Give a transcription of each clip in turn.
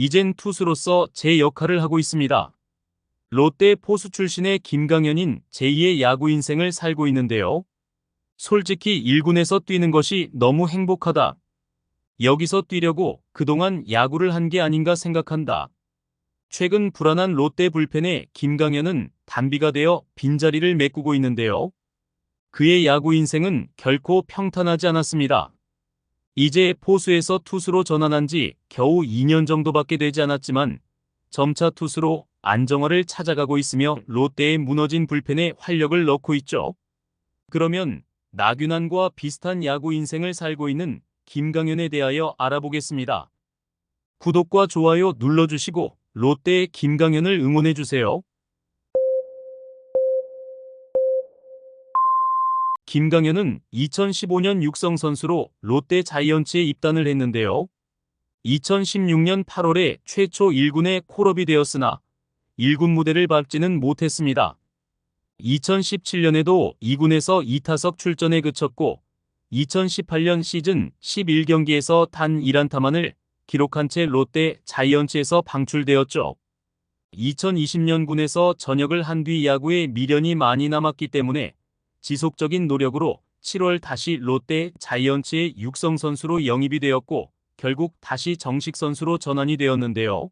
이젠 투수로서 제 역할을 하고 있습니다. 롯데 포수 출신의 김강현인 제2의 야구 인생을 살고 있는데요. 솔직히 1군에서 뛰는 것이 너무 행복하다. 여기서 뛰려고 그동안 야구를 한 게 아닌가 생각한다. 최근 불안한 롯데 불펜에 김강현은 단비가 되어 빈자리를 메꾸고 있는데요. 그의 야구 인생은 결코 평탄하지 않았습니다. 이제 포수에서 투수로 전환한 지 겨우 2년 정도밖에 되지 않았지만 점차 투수로 안정화를 찾아가고 있으며 롯데의 무너진 불펜에 활력을 넣고 있죠. 그러면 나균안과 비슷한 야구 인생을 살고 있는 김강현에 대하여 알아보겠습니다. 구독과 좋아요 눌러주시고 롯데의 김강현을 응원해주세요. 김강현은 2015년 육성 선수로 롯데 자이언츠에 입단을 했는데요. 2016년 8월에 최초 1군에 콜업이 되었으나 1군 무대를 밟지는 못했습니다. 2017년에도 2군에서 2타석 출전에 그쳤고 2018년 시즌 11경기에서 단 1안타만을 기록한 채 롯데 자이언츠에서 방출되었죠. 2020년 군에서 전역을 한 뒤 야구에 미련이 많이 남았기 때문에 지속적인 노력으로 7월 다시 롯데 자이언츠의 육성 선수로 영입이 되었고 결국 다시 정식 선수로 전환이 되었는데요.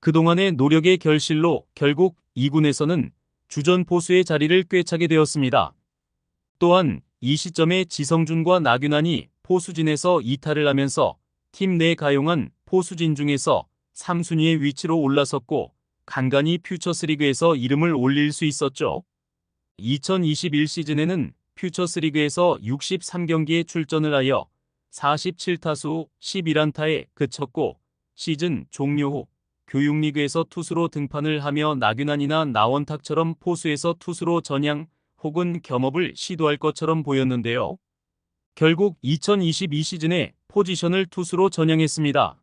그동안의 노력의 결실로 결국 2군에서는 주전 포수의 자리를 꿰차게 되었습니다. 또한 이 시점에 지성준과 나균안이 포수진에서 이탈을 하면서 팀 내 가용한 포수진 중에서 3순위의 위치로 올라섰고 간간히 퓨처스리그에서 이름을 올릴 수 있었죠. 2021 시즌에는 퓨처스리그에서 63경기에 출전을 하여 47타수 11안타에 그쳤고 시즌 종료 후 교육리그에서 투수로 등판을 하며 나균안이나 나원탁처럼 포수에서 투수로 전향 혹은 겸업을 시도할 것처럼 보였는데요. 결국 2022 시즌에 포지션을 투수로 전향했습니다.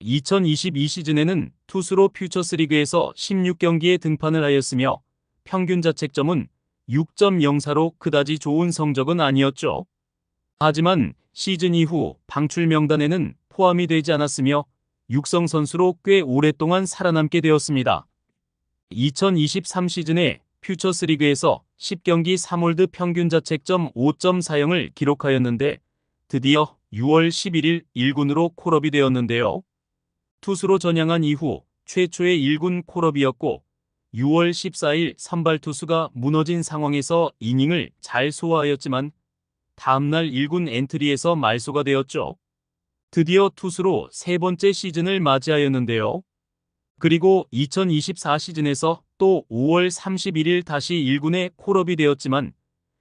2022 시즌에는 투수로 퓨처스리그에서 16경기에 등판을 하였으며 평균 자책점은 6.04로 그다지 좋은 성적은 아니었죠. 하지만 시즌 이후 방출 명단에는 포함이 되지 않았으며 육성 선수로 꽤 오랫동안 살아남게 되었습니다. 2023 시즌에 퓨처스 리그에서 10경기 3홀드 평균 자책점 5.40을 기록하였는데 드디어 6월 11일 1군으로 콜업이 되었는데요. 투수로 전향한 이후 최초의 1군 콜업이었고 6월 14일 선발 투수가 무너진 상황에서 이닝을 잘 소화하였지만 다음날 1군 엔트리에서 말소가 되었죠. 드디어 투수로 세 번째 시즌을 맞이하였는데요. 그리고 2024 시즌에서 또 5월 31일 다시 1군에 콜업이 되었지만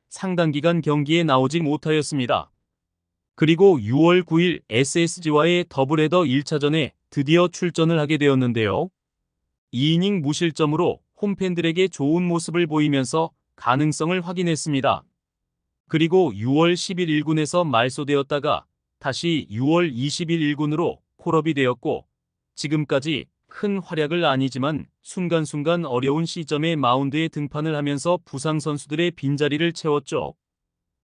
상당 기간 경기에 나오지 못하였습니다. 그리고 6월 9일 SSG와의 더블헤더 1차전에 드디어 출전을 하게 되었는데요. 2이닝 무실점으로 홈팬들에게 좋은 모습을 보이면서 가능성을 확인했습니다. 그리고 6월 10일 1군에서 말소되었다가 다시 6월 20일 1군으로 콜업이 되었고 지금까지 큰 활약을 아니지만 순간순간 어려운 시점에 마운드에 등판을 하면서 부상 선수들의 빈자리를 채웠죠.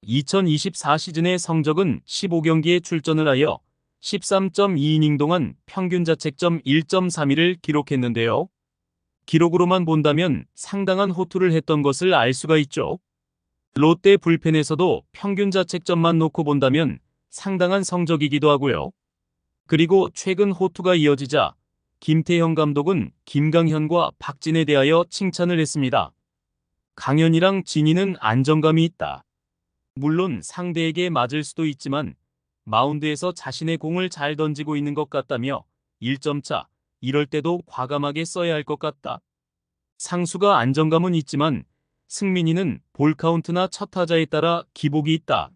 2024 시즌의 성적은 15경기에 출전을 하여 13.2이닝 동안 평균 자책점 1.31을 기록했는데요. 기록으로만 본다면 상당한 호투를 했던 것을 알 수가 있죠. 롯데 불펜에서도 평균 자책점만 놓고 본다면 상당한 성적이기도 하고요. 그리고 최근 호투가 이어지자 김태형 감독은 김강현과 박진에 대하여 칭찬을 했습니다. 강현이랑 진이는 안정감이 있다. 물론 상대에게 맞을 수도 있지만 마운드에서 자신의 공을 잘 던지고 있는 것 같다며 1점 차, 이럴 때도 과감하게 써야 할 것 같다. 상수가 안정감은 있지만 승민이는 볼 카운트나 첫 타자에 따라 기복이 있다.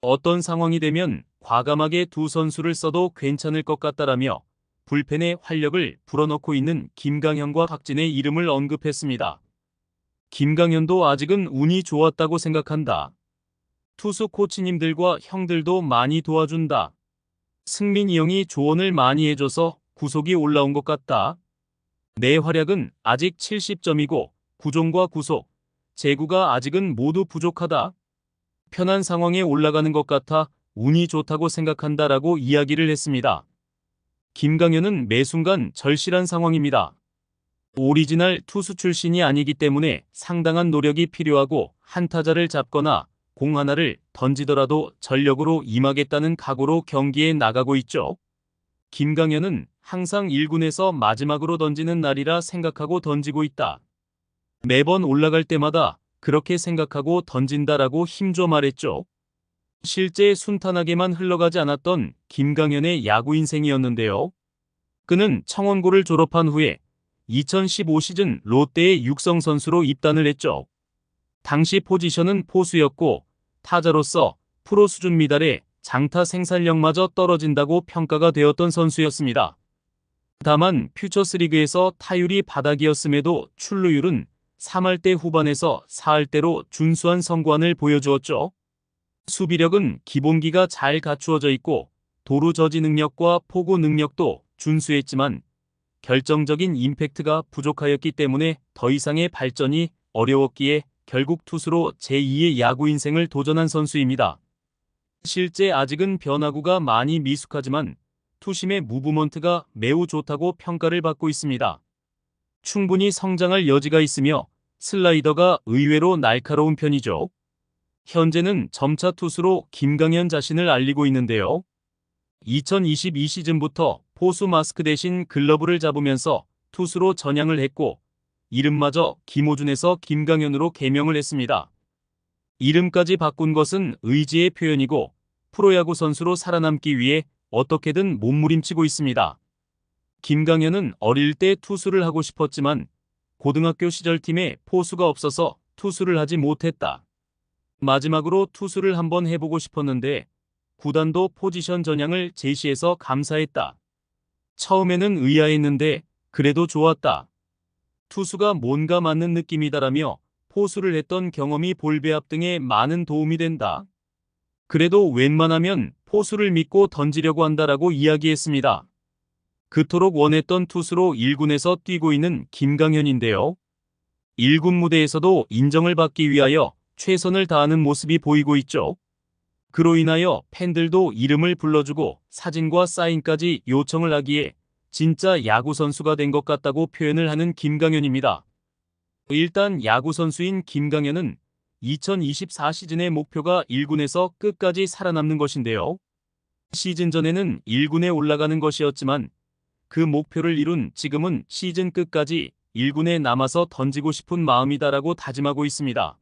어떤 상황이 되면 과감하게 두 선수를 써도 괜찮을 것 같다라며 불펜에 활력을 불어넣고 있는 김강현과 박진의 이름을 언급했습니다. 김강현도 아직은 운이 좋았다고 생각한다. 투수 코치님들과 형들도 많이 도와준다. 승민이 형이 조언을 많이 해줘서 구속이 올라온 것 같다. 내 활약은 아직 70점이고 구종과 구속, 제구가 아직은 모두 부족하다. 편한 상황에 올라가는 것 같아 운이 좋다고 생각한다 라고 이야기를 했습니다. 김강현은 매 순간 절실한 상황입니다. 오리지널 투수 출신이 아니기 때문에 상당한 노력이 필요하고 한 타자를 잡거나 공 하나를 던지더라도 전력으로 임하겠다는 각오로 경기에 나가고 있죠. 김강현은 항상 1군에서 마지막으로 던지는 날이라 생각하고 던지고 있다. 매번 올라갈 때마다 그렇게 생각하고 던진다라고 힘줘 말했죠. 실제 순탄하게만 흘러가지 않았던 김강현의 야구 인생이었는데요. 그는 청원고를 졸업한 후에 2015 시즌 롯데의 육성 선수로 입단을 했죠. 당시 포지션은 포수였고 타자로서 프로 수준 미달에 장타 생산력마저 떨어진다고 평가가 되었던 선수였습니다. 다만 퓨처스리그에서 타율이 바닥이었음에도 출루율은 3할대 후반에서 4할대로 준수한 성과를 보여주었죠. 수비력은 기본기가 잘 갖추어져 있고 도루 저지 능력과 포구 능력도 준수했지만 결정적인 임팩트가 부족하였기 때문에 더 이상의 발전이 어려웠기에 결국 투수로 제2의 야구 인생을 도전한 선수입니다. 실제 아직은 변화구가 많이 미숙하지만 투심의 무브먼트가 매우 좋다고 평가를 받고 있습니다. 충분히 성장할 여지가 있으며 슬라이더가 의외로 날카로운 편이죠. 현재는 점차 투수로 김강현 자신을 알리고 있는데요. 2022 시즌부터 포수 마스크 대신 글러브를 잡으면서 투수로 전향을 했고 이름마저 김호준에서 김강현으로 개명을 했습니다. 이름까지 바꾼 것은 의지의 표현이고 프로야구 선수로 살아남기 위해 어떻게든 몸부림치고 있습니다. 김강현은 어릴 때 투수를 하고 싶었지만 고등학교 시절 팀에 포수가 없어서 투수를 하지 못했다. 마지막으로 투수를 한번 해보고 싶었는데 구단도 포지션 전향을 제시해서 감사했다. 처음에는 의아했는데 그래도 좋았다. 투수가 뭔가 맞는 느낌이다라며 포수를 했던 경험이 볼배합 등에 많은 도움이 된다. 그래도 웬만하면 포수를 믿고 던지려고 한다라고 이야기했습니다. 그토록 원했던 투수로 1군에서 뛰고 있는 김강현인데요. 1군 무대에서도 인정을 받기 위하여 최선을 다하는 모습이 보이고 있죠. 그로 인하여 팬들도 이름을 불러주고 사진과 사인까지 요청을 하기에 진짜 야구 선수가 된 것 같다고 표현을 하는 김강현입니다. 일단 야구 선수인 김강현은 2024 시즌의 목표가 1군에서 끝까지 살아남는 것인데요. 시즌 전에는 1군에 올라가는 것이었지만 그 목표를 이룬 지금은 시즌 끝까지 1군에 남아서 던지고 싶은 마음이다라고 다짐하고 있습니다.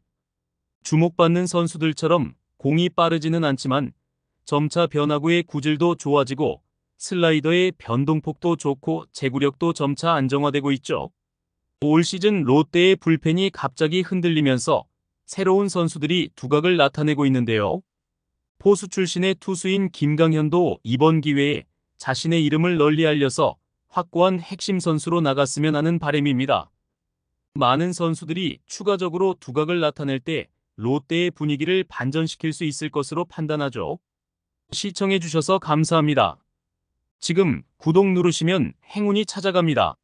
주목받는 선수들처럼 공이 빠르지는 않지만 점차 변화구의 구질도 좋아지고 슬라이더의 변동폭도 좋고 제구력도 점차 안정화되고 있죠. 올 시즌 롯데의 불펜이 갑자기 흔들리면서 새로운 선수들이 두각을 나타내고 있는데요. 포수 출신의 투수인 김강현도 이번 기회에 자신의 이름을 널리 알려서 확고한 핵심 선수로 나갔으면 하는 바람입니다. 많은 선수들이 추가적으로 두각을 나타낼 때 롯데의 분위기를 반전시킬 수 있을 것으로 판단하죠. 시청해주셔서 감사합니다. 지금 구독 누르시면 행운이 찾아갑니다.